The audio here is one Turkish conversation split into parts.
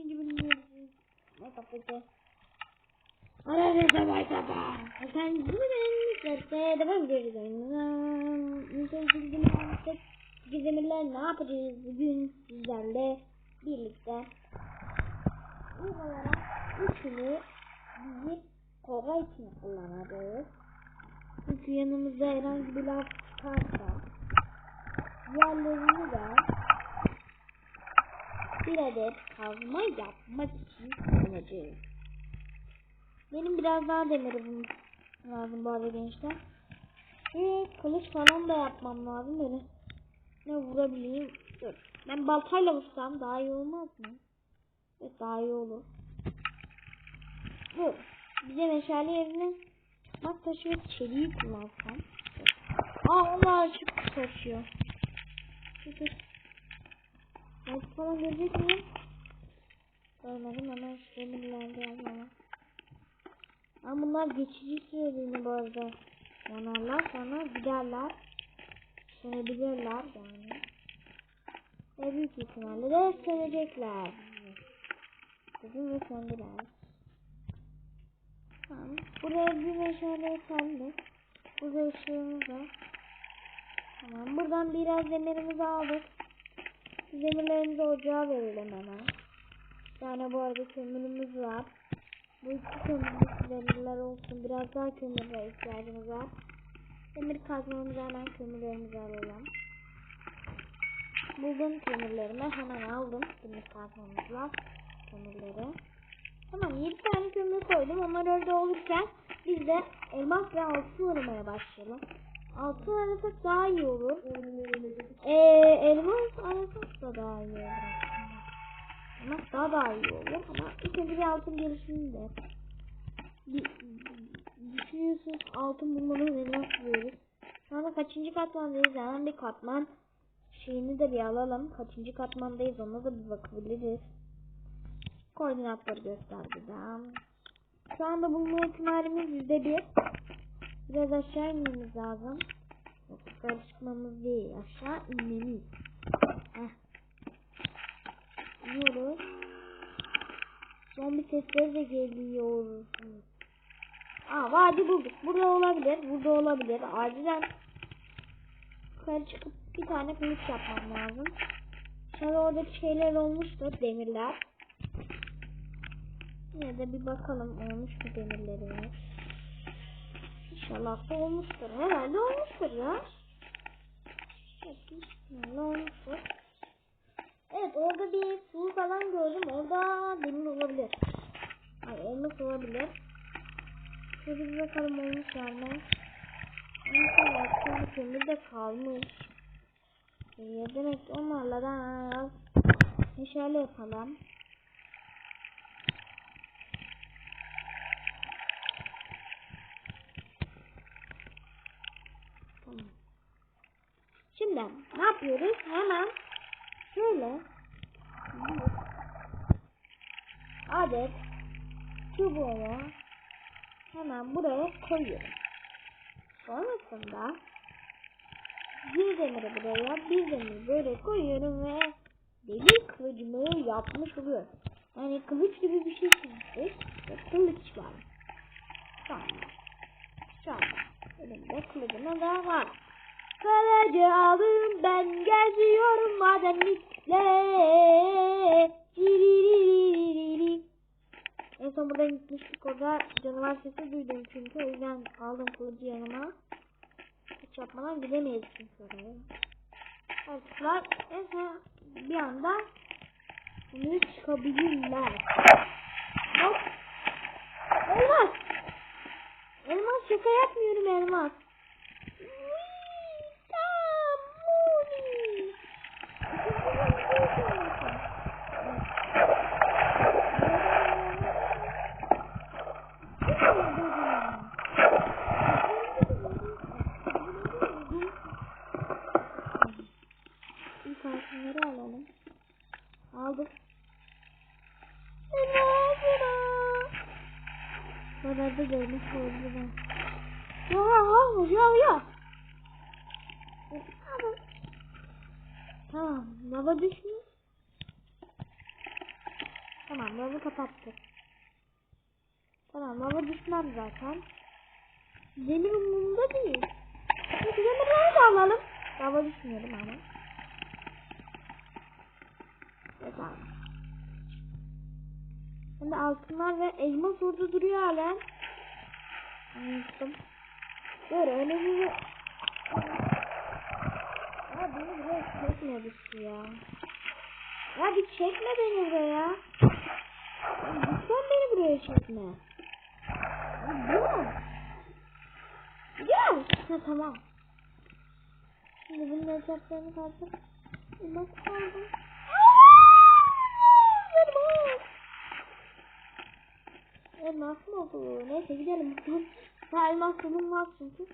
ikinci bölümü ne kapıcı? Aranızda var sabah. Efendim işte devam ediyoruz oyunumuza. Bilgiler, gizemler ne yapacağız bugün sizlerle birlikte. İlk olarak üçünü bizi kova için kullanacağız. Çünkü yanımızda herhangi bir laf çıkarsa diğerlerini de bir adet kazma yapmak için kullanacağız. Benim biraz daha demirim lazım bu arada gençler. Ve kılıç falan da yapmam lazım böyle. Ne vurabileyim. Dur. Ben baltayla vursam daha iyi olmaz mı? Evet daha iyi olur. Dur. Bize meşale yerine çıkmak taşı ve çeliği kullansam. Aa Allah açık taşıyor. Çünkü Belki falan görecek miyim? Görmedim ama işte emirlerde yazmama. Ama bunlar geçici süreliğine bu arada yanarlar sonra giderler. Sönebilirler yani. Ve büyük ihtimalle de sönecekler. Dedim ve söndüler. Tamam. Buraya bir meşale yeterli. Burada ışığımız var. Tamam. Buradan biraz demirimizi aldık. Demirlerimizi ocağa verelim hemen. Yani bu arada kömürümüz var. Bu iki kömürlük demirler olsun. Biraz daha kömüre ihtiyacımız var. Demir kazmamızı hemen kömürlerimizi alalım. Buldum kömürlerimi hemen aldım. Demir kazmamızla kömürleri. Tamam 7 tane kömür koydum. Onlar orada olurken biz de elmas ve altın aramaya başlayalım. Altın arasak daha iyi olur. Ee, elmas arasak da daha iyi olur. Elmas daha daha iyi olur ama ilk bir altın gelişini de. Bir, düşünüyorsunuz altın bulmanın elmas buluyoruz. Şu anda kaçıncı katmandayız? Hemen bir katman şeyini de bir alalım. Kaçıncı katmandayız ona da bir bakabiliriz. Koordinatları gösterdi daha. Şu anda bulma ihtimalimiz yüzde bir. Biraz aşağı inmemiz lazım. Yukarı çıkmamız değil. Aşağı inmemiz. Heh. İniyoruz. Zombi sesleri de geliyor. Aa vadi bulduk. Burada olabilir. Burada olabilir. Acilen yukarı çıkıp bir tane kılıç yapmam lazım. Şimdi oradaki şeyler olmuştur. Demirler. Yine de bir bakalım olmuş mu demirlerimiz. İnşallah da olmuştur. Herhalde olmuştur ya. İnşallah olmuştur. Evet orada bir su falan gördüm. Orada demir olabilir. Ay elmas olabilir. Şöyle bir bakalım olmuşlar mı? İnşallah şimdi kömür de kalmış. Ee, demek onlarla da meşale yapalım. Tamam. Şimdi ne yapıyoruz? Hemen şöyle adet çubuğu hemen buraya koyuyorum. Sonrasında bir demiri buraya bir demiri böyle koyuyorum ve deli kılıcımı yapmış oluyorum. Yani kılıç gibi bir şey çizdik ve kılıç var. Tamam. Şu anda elimde kılıcım da var. Kılıcı aldım ben geziyorum madenlikle. En son buradan gitmiştik orada canavar sesi duydum çünkü o yüzden aldım kılıcı yanıma. Hiç yapmadan gidemeyiz çünkü oraya. Artıklar neyse bir anda bunu çıkabilirler. Hop. Elmas. Elmas şaka yapmıyorum elmas. Kadar da görmüş oldu Ya ya ya. Tamam. Lava düşmüyor. Tamam lavı kapattık. Tamam lava düşmez zaten. Demir umurumda değil. Peki demirleri de alalım. Lava düşmeyelim ama. Evet abi. Şimdi altınlar ve elmas orada duruyor hala. Unuttum. Dur öyle bir... Ya beni buraya çekme bir ya. Ya bir çekme beni buraya. Ya Lütfen beni buraya çekme. Ya dur. Gel. Ha tamam. Şimdi bunun etraflarını kaldım. Elmas kaldım. Elmas. Elmas mı oldu? Neyse gidelim. Ha elmas bulunmaz çünkü.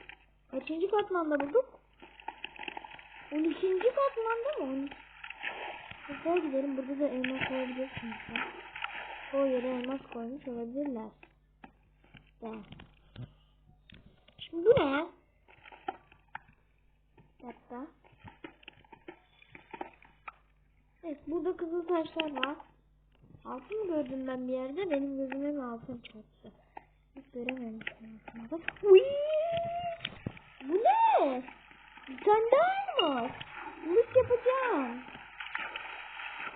Kaçıncı katmanda bulduk? 12. katmanda mı? Buraya gidelim. Burada da elmas koyabilirsiniz. O yere elmas koymuş olabilirler. Ben. Şimdi ne? Dakika. Evet burada kızıl taşlar var. Altın mı gördüm ben bir yerde? Benim gözüme mi altın çarptı? Hiç görememiştim aslında. Uy! Bu ne? Bir tane daha elmas. Kılıç yapacağım.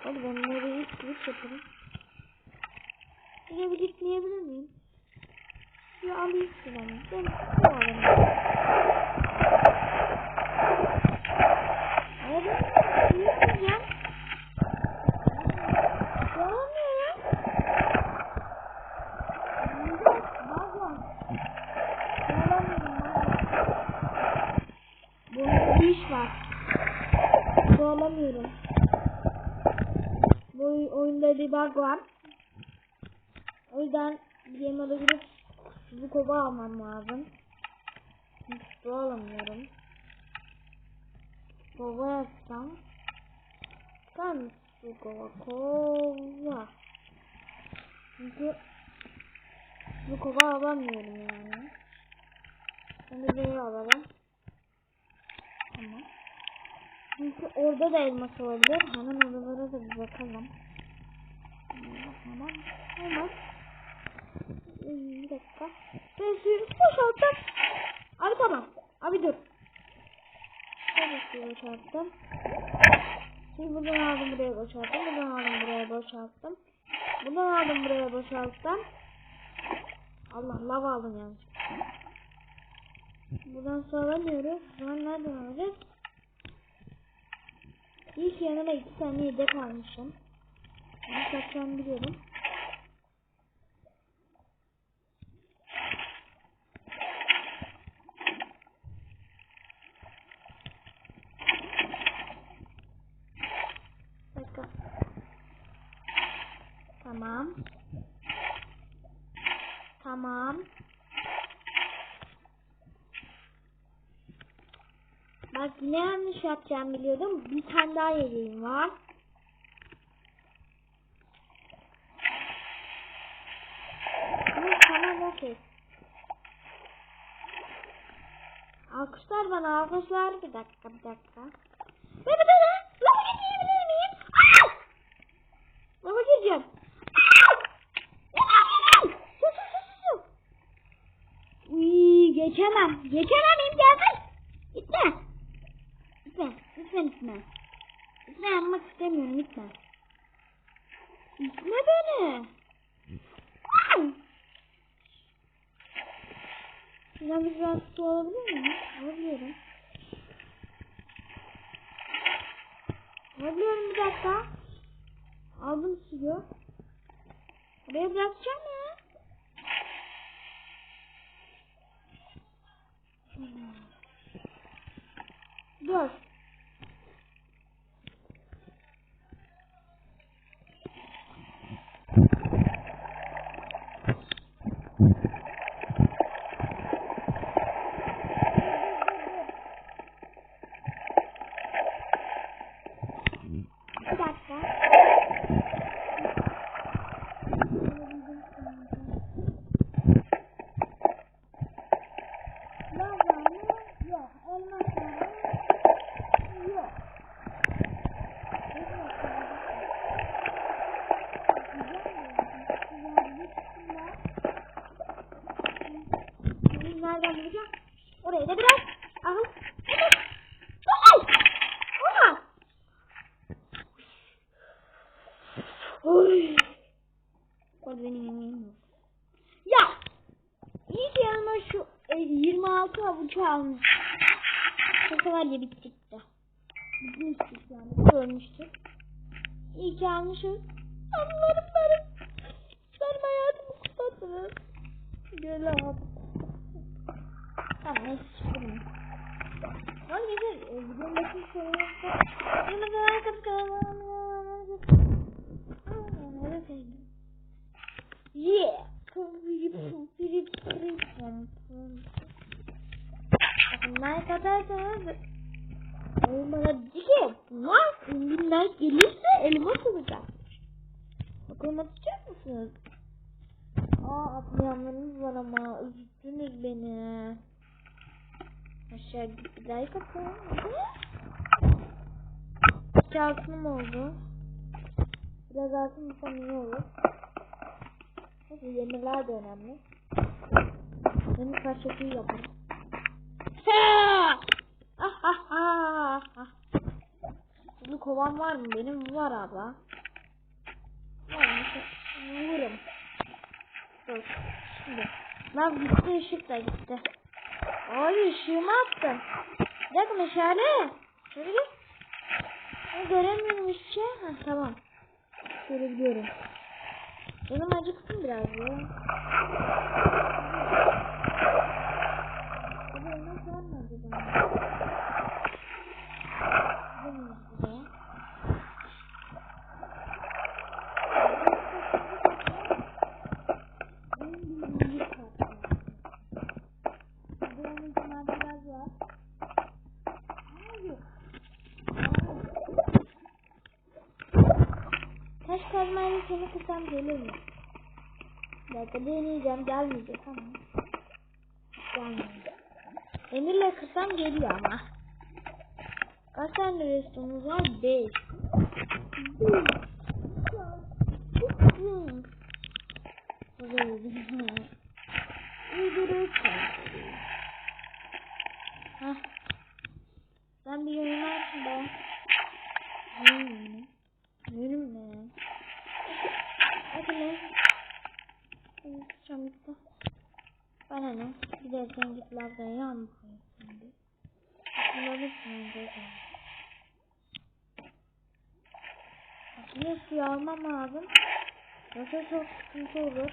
Hadi ben nereye ilk kılıç yaparım. Şuraya bir gitmeyebilir miyim? Şuraya alayım şuranı. Ben şu alayım. Hayır ben ne yapacağım? Yalamıyorum. Bak bak. Yalamıyorum bak. Bunda bir iş var. Bağlamıyorum. Bu oyunda bir bug var. O yüzden bir moda girip bu kova almam lazım. Çünkü su alamıyorum. Kova yapsam. Mı su kova? Kova. Çünkü bu kova alamıyorum yani. Şimdi bir alalım. Tamam. Çünkü orada da elmas olabilir. Hemen oralara da bir bakalım. Tamam. Tamam. Bir dakika. Ben suyu boşalttım. Abi tamam. Abi dur. Şöyle suyu boşalttım. Suyu buradan aldım buraya boşalttım. Buradan aldım buraya boşalttım. Buradan aldım buraya boşalttım. Allah lava aldım yani. Buradan. O zaman nereden alacağız? İyi ki yanıma iki tane yedek almışım. Bunu satacağımı biliyorum. Tamam. Tamam. Bak yine yanlış yapacağım biliyordum. Bir tane daha yedeğim var. Alkışlar bana alkışlar. Bir dakika bir dakika. Ve bir de lava geçebilir miyim? Su, su. Uy, geçemem. Geçemem imkansız. Lütfen gitme. Gitme yanmak istemiyorum gitme. Gitme beni. Şuradan bir biraz su alabilir miyim? Alabiliyorum. Alabiliyorum bir dakika. Aldım suyu. Oraya bırakacağım ya. Dur. Bir dakika. Lava mı? Yok. Elmas var mı? Oy. Hadi benim yemeğim yok. Ya. İyi ki yanıma şu e, 26 avucu almış. Şaka var ya bittik de. Bitmiştik yani. Ölmüştük. İyi ki almışız. Anlarım benim. Benim hayatımı kurtardınız. Gel abi. Tamam neyse çıkırım. Hadi güzel. E, Bugün bakın sorumuzda. Bunu da arkadaşlar. Yeah. Ne kadar da bana dedi ki bunlar ünlüler gelirse elmas olacak. Bakalım atacak mısınız? Aa atlayanlarınız var ama üzdünüz beni. Aşağı gidip bir like atalım. İki altınım oldu. Biraz altın bulsam iyi olur. Neyse yemeler de önemli. Benim karşıtı yaparım. Bunu kovan var mı? Benim var abla. Varmış. Vururum. Dur. Şimdi. Lan gitti ışık da gitti. Ay ışığımı attın. Bir dakika meşale. Şöyle gel. Ben göremiyorum hiçbir şey. Ha tamam. Görebiliyorum. Canım acıksın biraz ya. Taş kazmayla seni kısam gelir mi? Dakika deneyeceğim gelmeyecek ama. Gelmeyecek. Emirle kırsam geliyor ama. Kaç tane restomuz var? Beş. Uyduruk. Hah. Ben bir yönümü açayım be. Hmm. Yönüm ne? Hadi ne? Sıçacağım. Bana ne? Gidersen git lavda Şimdi suyu almam lazım. Yoksa çok sıkıntı olur.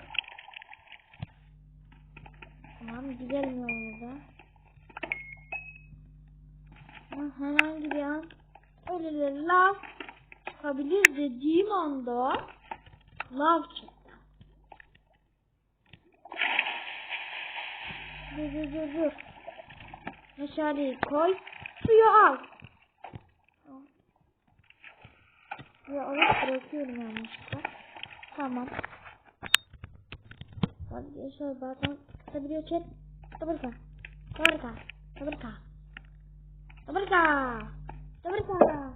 Tamam gidelim yolumuza. Ha, Herhangi bir an öyle lav çıkabilir dediğim anda lav çıktı. Dur dur dur dur. Meşaleyi koy. Suyu al. Suyu alıp bırakıyorum yanlışlıkla. Tamam. Hadi yaşar bazen kısabiliyor chat. Sabırka. Sabırka. Sabırka. Sabırka. Sabırka.